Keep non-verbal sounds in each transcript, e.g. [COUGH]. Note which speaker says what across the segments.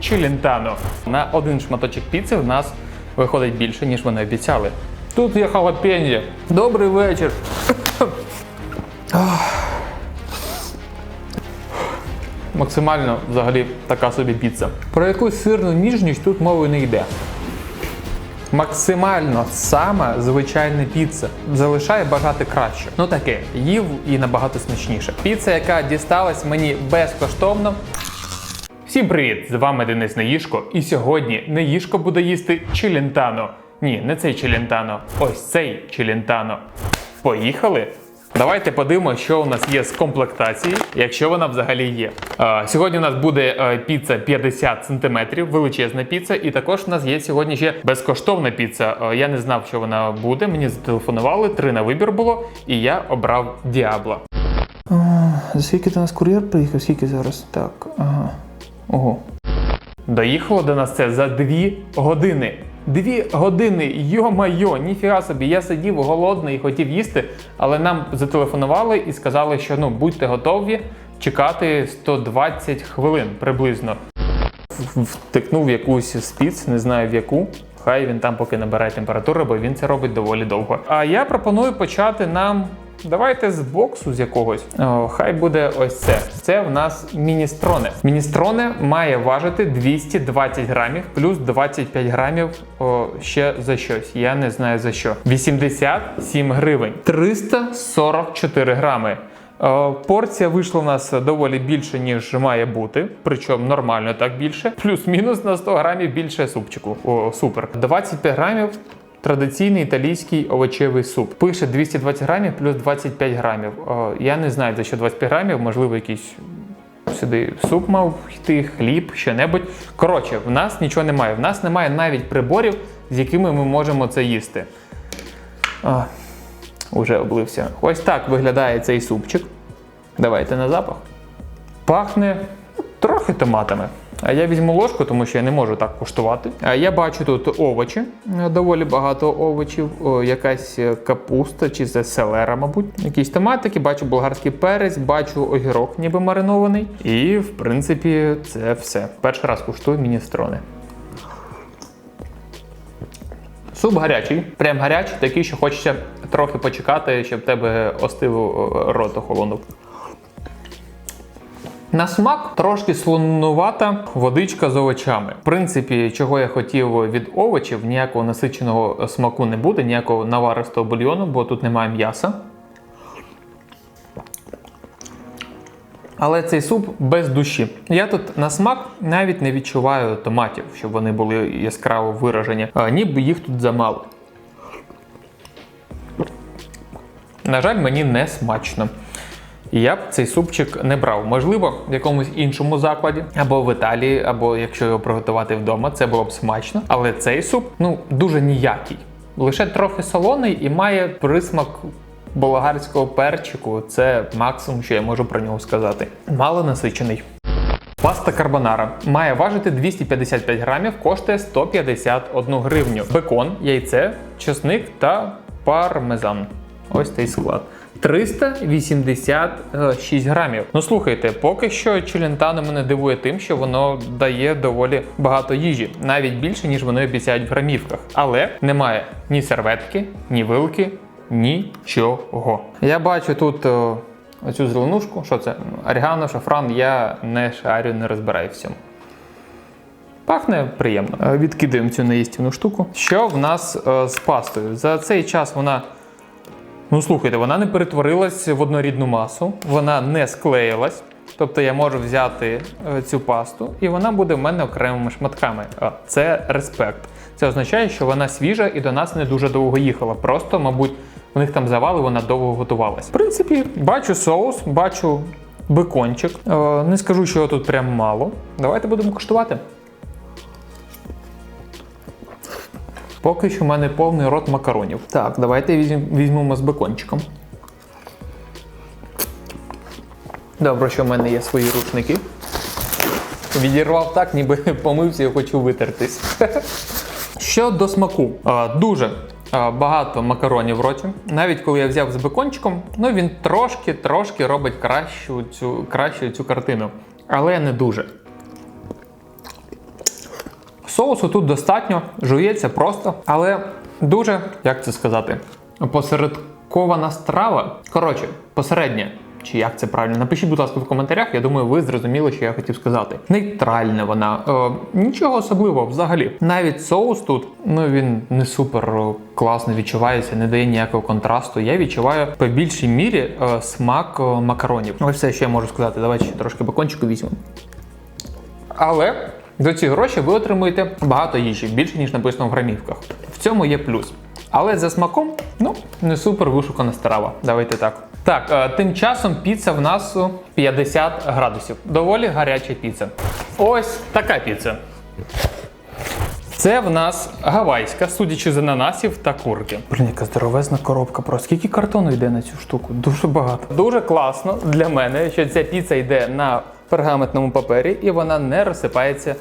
Speaker 1: челентано. На один шматочок піци в нас виходить більше, ніж вони обіцяли. Тут є халапеньє. Добрий вечір. [COUGHS] Максимально взагалі така собі піца. Про якусь сирну ніжність тут мови не йде. Максимально сама звичайна піца. Залишає бажати краще. Ну таке, їв і набагато смачніше. Піца, яка дісталась мені безкоштовно. Всім привіт! З вами Денис Неїшко. І сьогодні Неїшко буде їсти челентано. Ні, не цей челентано, ось цей челентано. Поїхали! Давайте подивимося, що у нас є з комплектації, якщо вона взагалі є. А, сьогодні у нас буде е, піца 50 см, величезна піца, і також у нас є сьогодні ще безкоштовна піца. Е, я не знав, що вона буде. Мені зателефонували, три на вибір було, і я обрав Діабло.
Speaker 2: Скільки до нас кур'єр приїхав? Скільки зараз? Так, ага. Ого.
Speaker 1: Доїхало до нас це за дві години. Дві години, йо-майо, ніфіга собі. Я сидів голодний і хотів їсти, але нам зателефонували і сказали, що ну будьте готові чекати 120 хвилин приблизно. Втикнув якусь спіц, не знаю в яку. Хай він там поки набирає температуру, бо він це робить доволі довго. А я пропоную почати нам. Давайте з боксу з якогось. О, хай буде ось це. Це в нас міністроне. Міністроне має важити 220 грамів плюс 25 грамів о, ще за щось. Я не знаю за що. 87 гривень. 344 грами. Порція вийшла у нас доволі більше, ніж має бути, причому нормально так більше. Плюс-мінус на 100 грамів більше супчику. О, супер. 25 грамів. Традиційний італійський овочевий суп. Пише 220 грамів плюс 25 грамів. Я не знаю за що 25 грамів, можливо, якийсь сюди суп мав йти, хліб, що-небудь. Коротше, в нас нічого немає. В нас немає навіть приборів, з якими ми можемо це їсти. А, Уже облився. Ось так виглядає цей супчик. Давайте на запах. Пахне трохи томатами. Я візьму ложку, тому що я не можу так куштувати. Я бачу тут овочі, е, доволі багато овочів, якась е, капуста чи це селера, мабуть. Якісь томатики, бачу болгарський перець, бачу огірок, ніби маринований. І в принципі це все. Перший раз куштую міністрони. Суп гарячий, прям гарячий, такий, що хочеться трохи почекати, щоб тебе остив рот охолонув. На смак трошки слонувата водичка з овочами. В принципі, чого я хотів від овочів, ніякого насиченого смаку не буде, ніякого наваристого бульйону, бо тут немає м'яса. Але цей суп без душі. Я тут на смак навіть не відчуваю томатів, щоб вони були яскраво виражені, ніби їх тут замало. На жаль, мені не смачно. Я б цей супчик не брав. Можливо, в якомусь іншому закладі, або в Італії, або якщо його приготувати вдома, це було б смачно. Але цей суп ну дуже ніякий. Лише трохи солоний і має присмак болгарського перчику. Це максимум, що я можу про нього сказати. Мало насичений. Паста карбонара має важити 255 грамів, коштує 151 гривню. Бекон, яйце, чесник та пармезан. Ось цей склад. 386 грамів. Ну слухайте, поки що челентано мене дивує тим, що воно дає доволі багато їжі, навіть більше, ніж вони обіцяють в грамівках. Але немає ні серветки, ні вилки, нічого. Я бачу тут о, оцю зеленушку. Що це? Орегано, шафран, я не шарю, не розбираю в цьому. Пахне приємно. Е, Відкидаємо цю неїстівну штуку. Що в нас е, з пастою? За цей час вона. Ну, слухайте, вона не перетворилась в однорідну масу, вона не склеїлась. Тобто я можу взяти е, цю пасту, і вона буде в мене окремими шматками. Це респект. Це означає, що вона свіжа і до нас не дуже довго їхала. Просто, мабуть, у них там завали, вона довго готувалась. В принципі, бачу соус, бачу бекончик. Е, Не скажу, що його тут прям мало. Давайте будемо куштувати. Поки що в мене повний рот макаронів. Так, давайте візьмемо з бекончиком. Добре, що в мене є свої рушники. Відірвав так, ніби [LAUGHS] помився і хочу витертись. [LAUGHS] Що до смаку, дуже багато макаронів в роті. Навіть коли я взяв з бекончиком, ну він трошки-трошки робить кращу цю, кращу цю картину. Але не дуже. Соусу тут достатньо, жується просто, але дуже, як це сказати, посередкована страва. Коротше, посередня. Чи як це правильно? Напишіть, будь ласка, в коментарях. Я думаю, ви зрозуміли, що я хотів сказати. Нейтральна вона, е, нічого особливого взагалі. Навіть соус тут, ну він не супер е, класно відчувається, не дає ніякого контрасту. Я відчуваю по більшій мірі е, смак е, макаронів. Ось все, що я можу сказати. Давайте ще трошки бекончику візьмемо. Але за ці гроші ви отримуєте багато їжі, більше ніж написано в грамівках. В цьому є плюс. Але за смаком, ну, не супер вишукана страва. Давайте так. Так, е, тим часом піца в нас 50 градусів. Доволі гаряча піца. Ось така піца. Це в нас гавайська, судячи з ананасів та курки. Блін, яка здоровезна коробка. Про скільки картону йде на цю штуку? Дуже багато. Дуже класно для мене, що ця піца йде на пергаментному папері і вона не розсипається.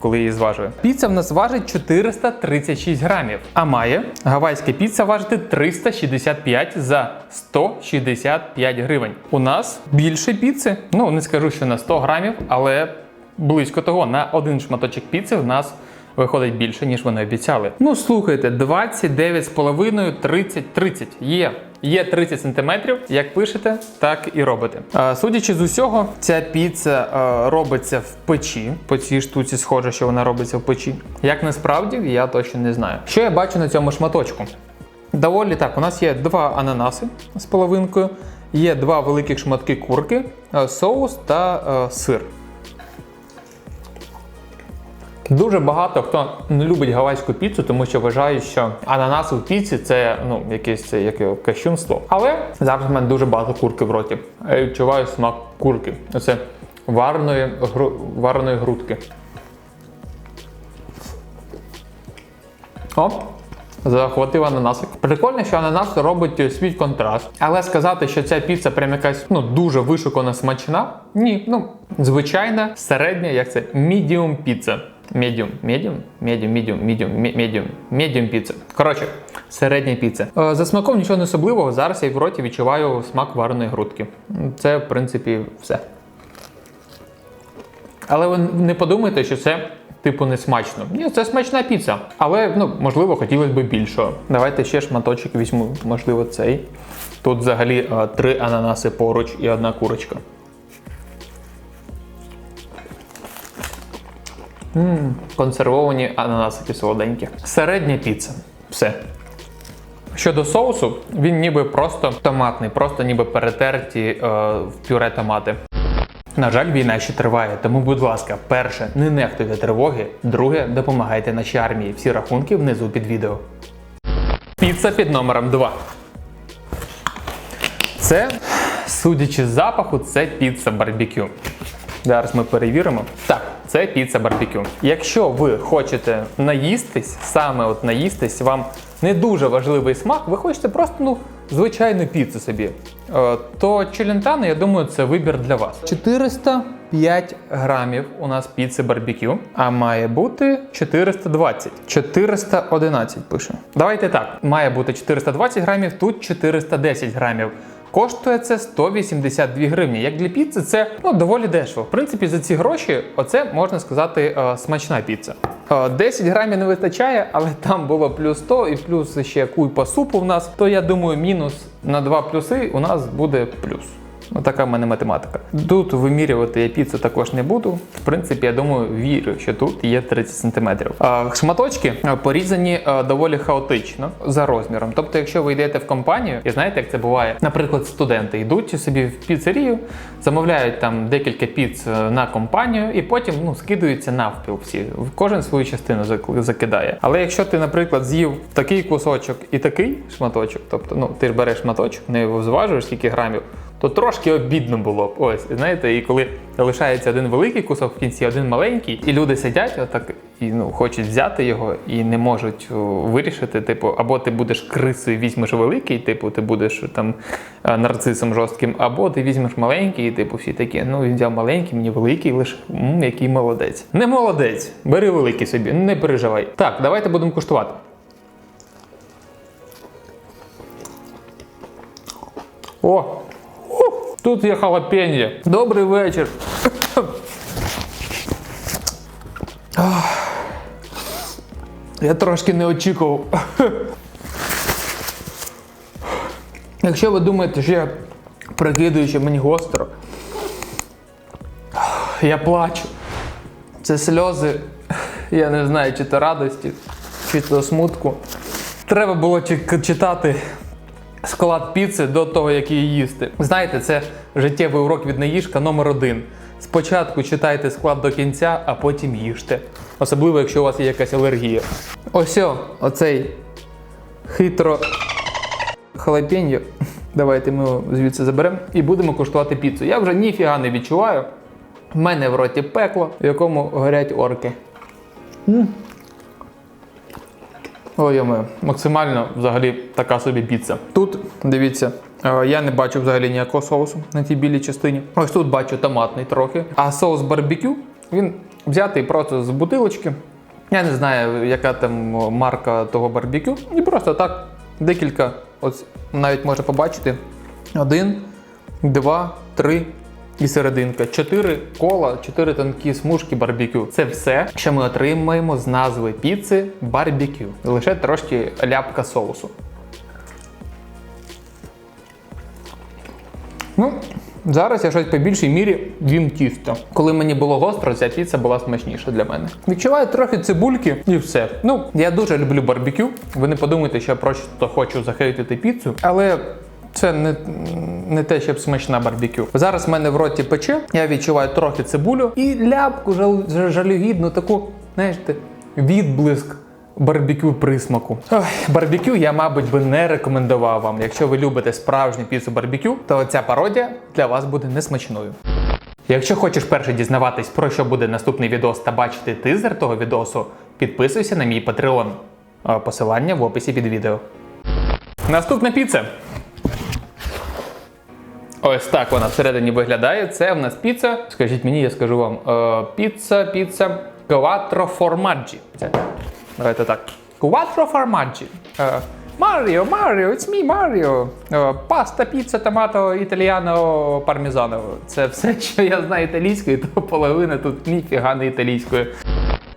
Speaker 1: Коли її зважує. Піца в нас важить 436 грамів, а має гавайська піца важити 365 за 165 гривень. У нас більше піци. Ну не скажу, що на 100 грамів, але близько того. На один шматочок піци в нас виходить більше, ніж вони обіцяли. Ну слухайте, 29,5, 30, 30. Є. Є 30 сантиметрів. Як пишете, так і робите. Судячи з усього, ця піца а, робиться в печі. По цій штуці схоже, що вона робиться в печі. Як насправді, я точно не знаю. Що я бачу на цьому шматочку? Доволі так, у нас є два ананаси з половинкою, є два великих шматки курки, е, соус та е, сир. Дуже багато хто не любить гавайську піцу, тому що вважають, що ананаси в піці це ну якесь як кощунство. Але зараз в мене дуже багато курки в роті. Я відчуваю смак курки. Це вареної, гру, вареної грудки. Оп. Захватив ананасик. Прикольно, що ананас робить свій контраст. Але сказати, що ця піца прям якась ну дуже вишукана смачна. Ні, ну звичайна середня, як це medium піца. Medium, medium, medium, medium, me- medium, medium піца. Коротше, середня піца. Е, За смаком нічого не особливого. Зараз я в роті відчуваю смак вареної грудки. Це, в принципі, все. Але ви не подумайте, що це типу не смачно. Ні, це смачна піца. Але ну, можливо, хотілося б більшого. Давайте ще шматочок візьму, можливо, цей. Тут взагалі е, три ананаси поруч і одна курочка. М, консервовані ананасики солоденькі. Середня піца. Все. Щодо соусу, він ніби просто томатний, просто ніби перетерті е, в пюре томати. На жаль, війна ще триває, тому, будь ласка, перше, не нехтуйте тривоги, друге, допомагайте нашій армії. Всі рахунки внизу під відео. Піца під номером 2. Це, судячи з запаху, це піца барбекю. Зараз ми перевіримо. Так, це піца барбекю. Якщо ви хочете наїстись, саме от наїстись, вам не дуже важливий смак, ви хочете просто ну, звичайну піцу собі, е, то челентано, я думаю, це вибір для вас. 405 грамів у нас піци барбекю, а має бути 420. 411 пише. Давайте так, має бути 420 грамів, тут 410 грамів. Коштує це 182 гривні. Як для піци, це ну, доволі дешево. В принципі, за ці гроші, оце можна сказати е, смачна піца. Е, 10 грамів не вистачає, але там було плюс 100 і плюс ще кульпа супу в нас. То я думаю, мінус на 2 плюси у нас буде плюс. Ну, така в мене математика. Тут вимірювати я піцу також не буду. В принципі, я думаю, вірю, що тут є 30 см. Шматочки е, порізані доволі хаотично за розміром. Тобто, якщо ви йдете в компанію, і знаєте, як це буває, наприклад, студенти йдуть собі в піцерію, замовляють там декілька піц е, на компанію, і потім ну, скидаються навпіл всі. Кожен свою частину зак- закидає. Але якщо ти, наприклад, з'їв такий кусочок і такий шматочок, тобто ну, ти ж береш шматочок, не зважуєш скільки грамів то трошки обідно було б. Ось, знаєте, і коли залишається один великий кусок в кінці, один маленький, і люди сидять отак і ну, хочуть взяти його і не можуть вирішити, типу, або ти будеш крисою, візьмеш великий, типу, ти будеш там е, нарцисом жорстким, або ти візьмеш маленький, і типу, всі такі, ну він взяв маленький, мені великий, лише м, який молодець. Не молодець, бери великий собі, не переживай. Так, давайте будемо куштувати. О! Тут є халапеньє. Добрий вечір. Я трошки не очікував. Якщо ви думаєте, що я прикидую, що мені гостро, я плачу. Це сльози. Я не знаю, чи то радості, чи то смутку. Треба було читати склад піци до того, як її їсти. Знаєте, це життєвий урок від наїжка номер один. Спочатку читайте склад до кінця, а потім їжте. Особливо, якщо у вас є якась алергія. Ось оцей хитро халапеньо. Давайте ми його звідси заберемо і будемо куштувати піцу. Я вже ніфіга не відчуваю. У мене в роті пекло, в якому горять орки. Ой, йоме, максимально взагалі така собі піца. Тут, дивіться, е, я не бачу взагалі ніякого соусу на тій білій частині. Ось тут бачу томатний трохи. А соус барбекю, він взятий просто з бутилочки. Я не знаю, яка там марка того барбекю. І просто так декілька, ось навіть можна побачити. Один, два, три і серединка. Чотири кола, чотири тонкі смужки барбекю. Це все, що ми отримаємо з назви піци барбекю. Лише трошки ляпка соусу. Ну, зараз я щось по більшій мірі їм тісто. Коли мені було гостро, ця піца була смачніша для мене. Відчуваю трохи цибульки і все. Ну, я дуже люблю барбекю. Ви не подумайте, що я просто хочу захейтити піцу, але. Це не, не те, щоб смачна барбекю. Зараз в мене в роті пече, я відчуваю трохи цибулю і ляпку жал, жалюгідну, таку, знаєте, відблиск барбекю присмаку. Ой, барбекю я, мабуть, би не рекомендував вам. Якщо ви любите справжню піцу барбекю, то ця пародія для вас буде несмачною. Якщо хочеш перше дізнаватись, про що буде наступний відос та бачити тизер того відосу, підписуйся на мій Patreon. Посилання в описі під відео. Наступна піца. Ось так вона всередині виглядає. Це в нас піца. Скажіть мені, я скажу вам. Е, піца, піца Quattro Formaggi. Давайте так. Quattro Formaggi. Е, Маріо, Маріо, it's me, Маріо. Е, Паста, піца, томато, італіано, пармезано. Це все, [LAUGHS] що я знаю італійською, то половина тут ніфіга не італійською.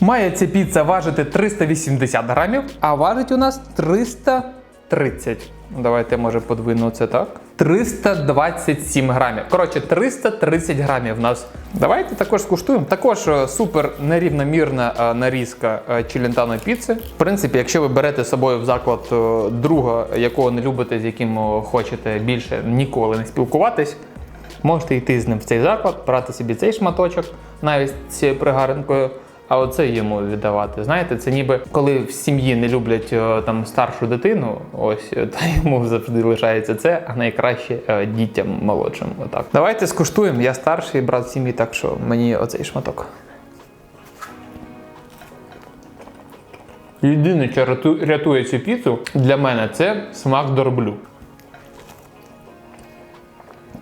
Speaker 1: Має ця піца важити 380 грамів, а важить у нас 330. Давайте, може, подвину це так. 327 грамів. Коротше, 330 грамів в нас. Давайте також скуштуємо. Також е, супер нерівномірна е, нарізка е, челентано піци. В принципі, якщо ви берете з собою в заклад друга, якого не любите, з яким хочете більше ніколи не спілкуватись, можете йти з ним в цей заклад, брати собі цей шматочок, навіть з цією пригаринкою. А оце йому віддавати. Знаєте, це ніби коли в сім'ї не люблять е, там старшу дитину, ось е, та йому завжди лишається це, а найкраще е, дітям молодшим. Отак. Давайте скуштуємо. Я старший брат сім'ї, так що мені оцей шматок. Єдине, що рятує цю піцу для мене, це смак дорблю.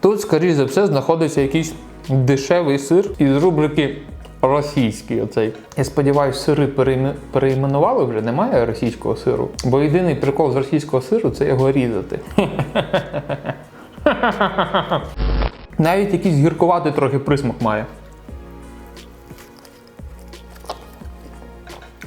Speaker 1: Тут, скоріш за все, знаходиться якийсь дешевий сир із рубрики російський. Оцей. Я сподіваюся, сири переіменували вже, немає російського сиру. Бо єдиний прикол з російського сиру це його різати. [LAUGHS] Навіть якийсь гіркуватий трохи присмак має.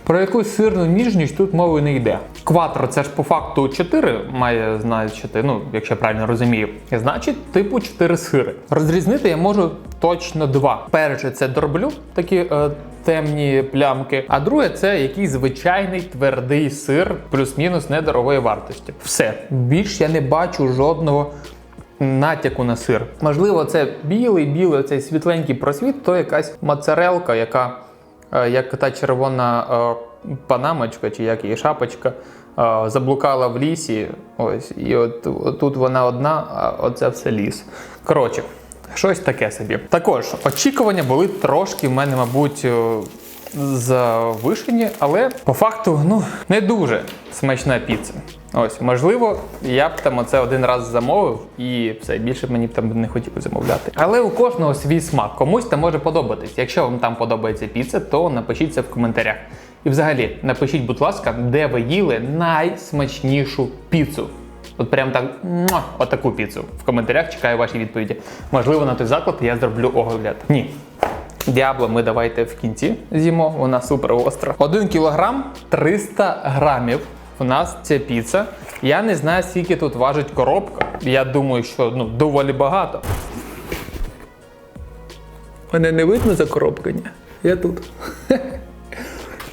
Speaker 1: Про якусь сирну ніжність тут мови не йде. Кватро це ж по факту 4 має значити, ну, якщо я правильно розумію. Значить, типу 4 сири. Розрізнити я можу точно два. Перше це дроблю, такі е, темні плямки. А друге це якийсь звичайний твердий сир, плюс-мінус недорогої вартості. Все. Більш я не бачу жодного натяку на сир. Можливо, це білий, білий, цей світленький просвіт, то якась моцарелка, яка як та червона е, панамочка, чи як її шапочка, е, заблукала в лісі. Ось, і от, тут вона одна, а оце все ліс. Коротше, щось таке собі. Також очікування були трошки в мене, мабуть. е, Завишені, але по факту ну не дуже смачна піца. Ось, можливо, я б там оце один раз замовив і все більше мені б там не хотів замовляти. Але у кожного свій смак. Комусь там може подобатись. Якщо вам там подобається піца, то напишіть це в коментарях. І взагалі напишіть, будь ласка, де ви їли найсмачнішу піцу. От прям так, отаку піцу. В коментарях чекаю ваші відповіді. Можливо, на той заклад я зроблю огляд. Ні. Діабло ми давайте в кінці з'їмо, вона супер остра. 1 кілограм 300 грамів. У нас ця піца. Я не знаю, скільки тут важить коробка. Я думаю, що ну, доволі багато. Мене не видно за коробка, ні? Я тут. [LAUGHS]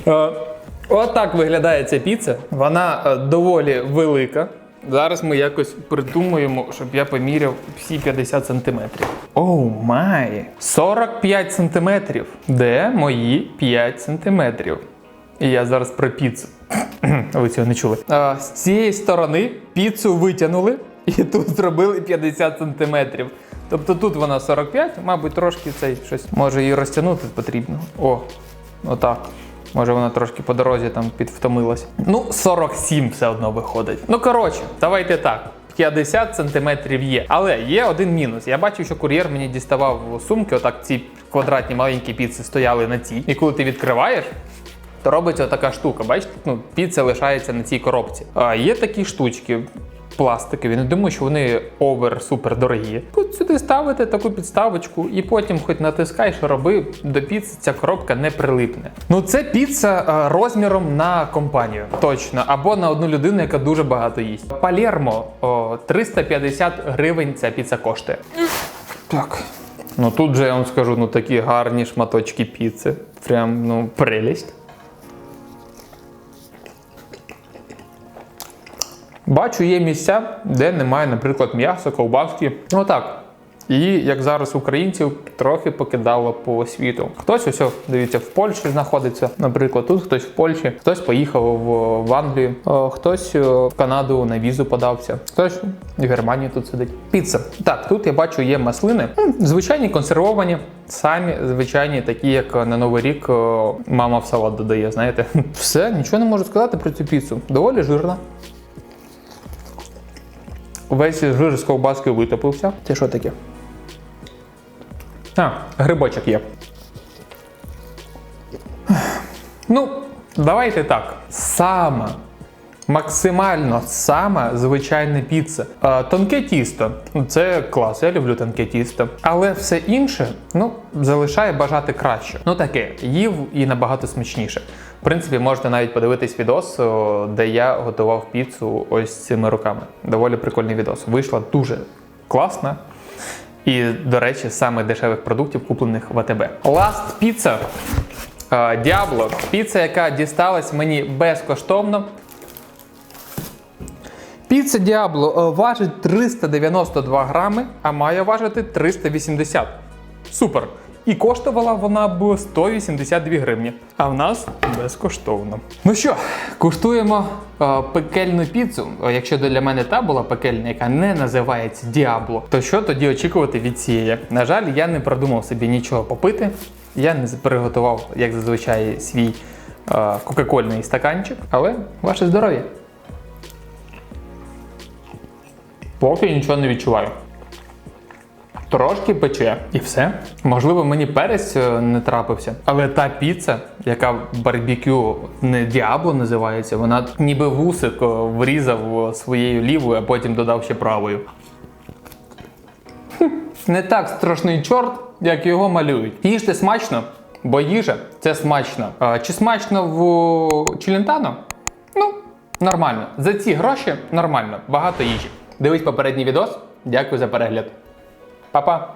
Speaker 1: Е, Отак виглядає ця піца. Вона е, доволі велика. Зараз ми якось придумаємо, щоб я поміряв всі 50 сантиметрів. Оу май! 45 сантиметрів. Де мої 5 сантиметрів? І я зараз про піцу. Ви цього не чули. А, з цієї сторони піцу витягнули і тут зробили 50 сантиметрів. Тобто тут вона 45, мабуть, трошки цей щось. Може її розтягнути потрібно. О, отак. Може вона трошки по дорозі там підвтомилась. Ну, 47 все одно виходить. Ну коротше, давайте так. 50 сантиметрів є. Але є один мінус. Я бачив, що кур'єр мені діставав сумки, отак ці квадратні маленькі піци стояли на цій. І коли ти відкриваєш, то робиться така штука. Бачите, ну, піца лишається на цій коробці. А є такі штучки. Пластикові, не думаю, що вони овер-супер дорогі. Тут сюди ставити таку підставочку, і потім, хоч натискай, що роби, до піци ця коробка не прилипне. Ну, це піца розміром на компанію, точно, або на одну людину, яка дуже багато їсть. Палермо о, 350 гривень ця піца коштує. Так. Ну тут же я вам скажу, ну такі гарні шматочки піци. Прям ну прелість. Бачу, є місця, де немає, наприклад, м'яса, ковбаски. Ну так. І як зараз українців трохи покидало по світу. Хтось ось, дивіться, в Польщі знаходиться, наприклад, тут хтось в Польщі, хтось поїхав в, Англію, хтось в Канаду на візу подався, хтось в Германії тут сидить. Піца. Так, тут я бачу, є маслини, звичайні консервовані, самі звичайні, такі, як на Новий рік мама в салат додає. Знаєте, [LAUGHS] все, нічого не можу сказати про цю піцу. Доволі жирна. Весь жир з ковбаски витопився. Це що таке? А, грибочок є. Ну, давайте так. Сама, максимально сама звичайна піца. Тонке тісто. Ну, Це клас, я люблю тонке тісто. Але все інше, ну, залишає бажати краще. Ну таке, їв і набагато смачніше. В принципі, можете навіть подивитись відос, де я готував піцу ось цими руками. Доволі прикольний відос. Вийшла дуже класна. І, до речі, саме дешевих продуктів, куплених в АТБ. Last е, Diablo. Піца, яка дісталась мені безкоштовно. Піца Діабло е, важить 392 грами, а має важити 380. Супер! І коштувала вона б 182 гривні. А в нас безкоштовно. Ну що, куштуємо е, пекельну піцу. Якщо для мене та була пекельна, яка не називається Діабло, то що тоді очікувати від цієї? На жаль, я не продумав собі нічого попити. Я не приготував, як зазвичай, свій е, кока-кольний стаканчик, але ваше здоров'я. Поки нічого не відчуваю. Трошки пече і все. Можливо, мені перець е, не трапився, але та піца, яка в барбекю не діабло називається, вона ніби вусик е, врізав е, своєю лівою, а потім додав ще правою. Не так страшний чорт, як його малюють. Їжте смачно, бо їжа це смачно. Чи смачно в Челентано? Ну, нормально. За ці гроші нормально, багато їжі. Дивись попередній відос. Дякую за перегляд. Па-па!